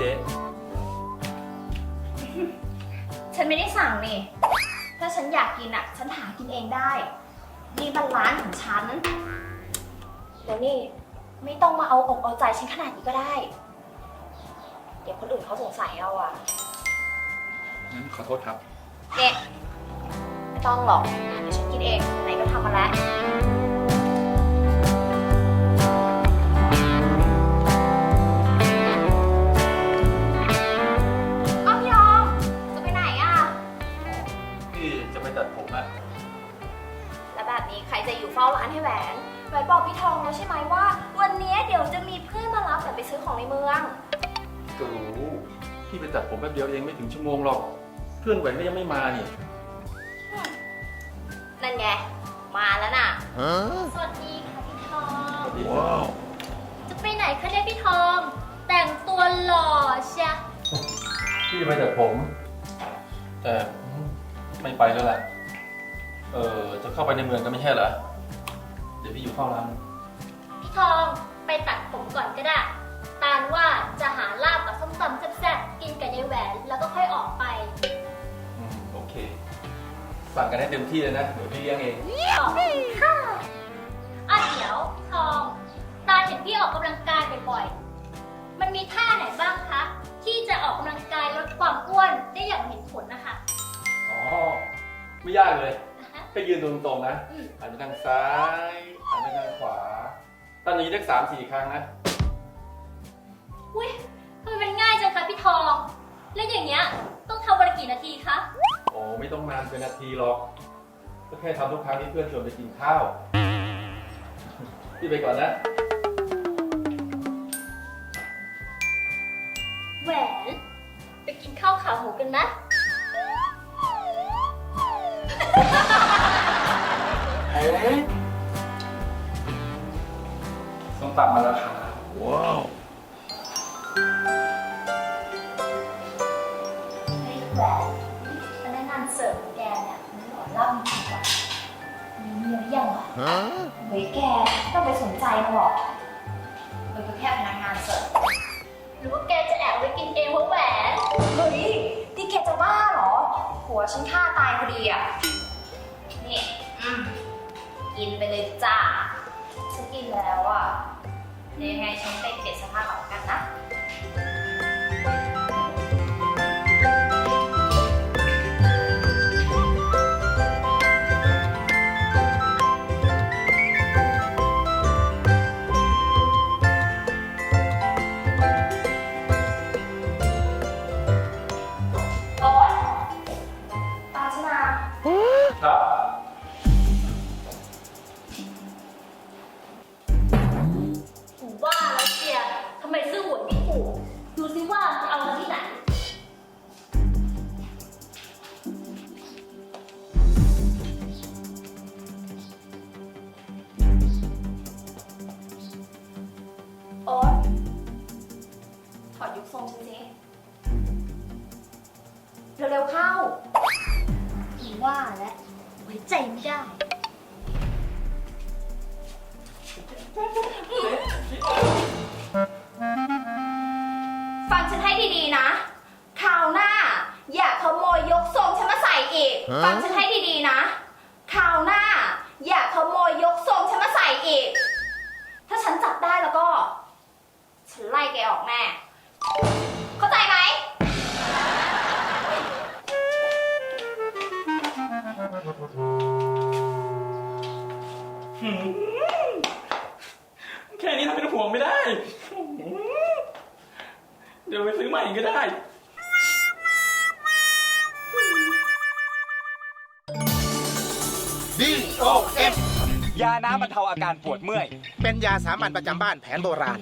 จ๊ ฉันไม่ได้สั่งนี่ ถ้าฉันอยากกินอะ ฉันหากินเองได้นี่มันร้านของฉันเดี๋ยวนี่ไม่ต้องมาเอาอกเอาใจฉันขนาดนี้ก็ได้ เดี๋ยวคนอื่นเขาสงสัยเราอะงั้นขอโทษครับ เนี่ไม่ต้องหรอกเดี๋ยวฉันกินเองไหนก็ทำมาแล้ว จะไปตัดผมอะแล้วแบบนี้ใครจะอยู่เฝ้าร้านให้แหวนแหวนบอกพี่ทองแล้วใช่ไหมว่า วันนี้เดี๋ยวจะมีเพื่อนมารับแหวนไปซื้อของในเมือง ก็รู้พี่ไปตัดผมแป๊บเดียวเองไม่ถึงชั่วโมงหรอก เพื่อนแหวนก็ยังไม่มานี่นั่นไง มาแล้วน่ะ สวัสดีค่ะพี่ทอง ว้าวจะไปไหนคะเนี่ยพี่ทอง แต่งตัวหล่อเชียพี่จะไปตัดผม แต่ ไม่ไปแล้วแหละเออจะเข้าไปในเมืองก็ไม่ใช่เหรอ เดี๋ยวพี่อยู่เฝ้าร้านพี่ทองไปตัดผมก่อนก็ได้ ตานว่าจะหาลาบกับส้มตำแซ่บๆกินกับยายแหวนแล้วก็ค่อยออกไปอืมโอเค สั่งกันให้เต็มที่เลยนะ เดี๋ยวพี่เลี้ยงเองขอบคุณค่ะอะเดี๋ยวทอง ตาเห็นพี่ออกกำลังกายบ่อยๆ ไม่ยากเลยแค่ยืนตรงๆนะอืมหันไปทางซ้ายหันไปทางขวาตั้งนี้ได้สามสี่ครั้งนะอุ้ยทำไมมันง่ายจังคะพี่ทอง แล้วอย่างเงี้ยต้องทำวันละกี่นาทีคะโอ้ไม่ต้องนานเป็นนาทีหรอก ก็แค่ทำทุกครั้งที่เพื่อนชวนไปกินข้าวพี่ไปก่อนนะ แหวนไปกินข้าวขาหมูกันนะ ส้มตำมาแล้วครับว้าวไอ้แหวนพนักงานเสิร์ฟของแกเนี่ยมันหล่อล่ำจริงว่ะมีเมียหรือยังวะฮะเฮ้ยแกไม่ต้องไปสนใจมันหรอกมันก็แค่พนักงานเสิร์ฟหรือว่าแกจะแอบเอาไปกินเองเพราะแหวนเฮ้ยนี่แกจะบ้าเหรอหัวฉันฆ่าตายพอดีอะนี่ อืมกินไปเลยจ้าฉันกินแล้วอะเดี๋ยวยังไงฉันไปเปลี่ยนเสภาพก่อน อดยุคทรงฉันสิเร็วๆเข้าถือว่าแล้วไว้ใจไม่ได้ ฟังฉันให้ดีๆนะ คราวหน้า อย่าขโมยยกทรงฉันมาใส่อีกฮะฟังฉันให้ดีๆนะ ใหม่ก็ได้ดีโอเอฟยาน้ำบรรเทาอาการปวดเมื่อย เป็นยาสามัญประจำบ้านแผนโบราณ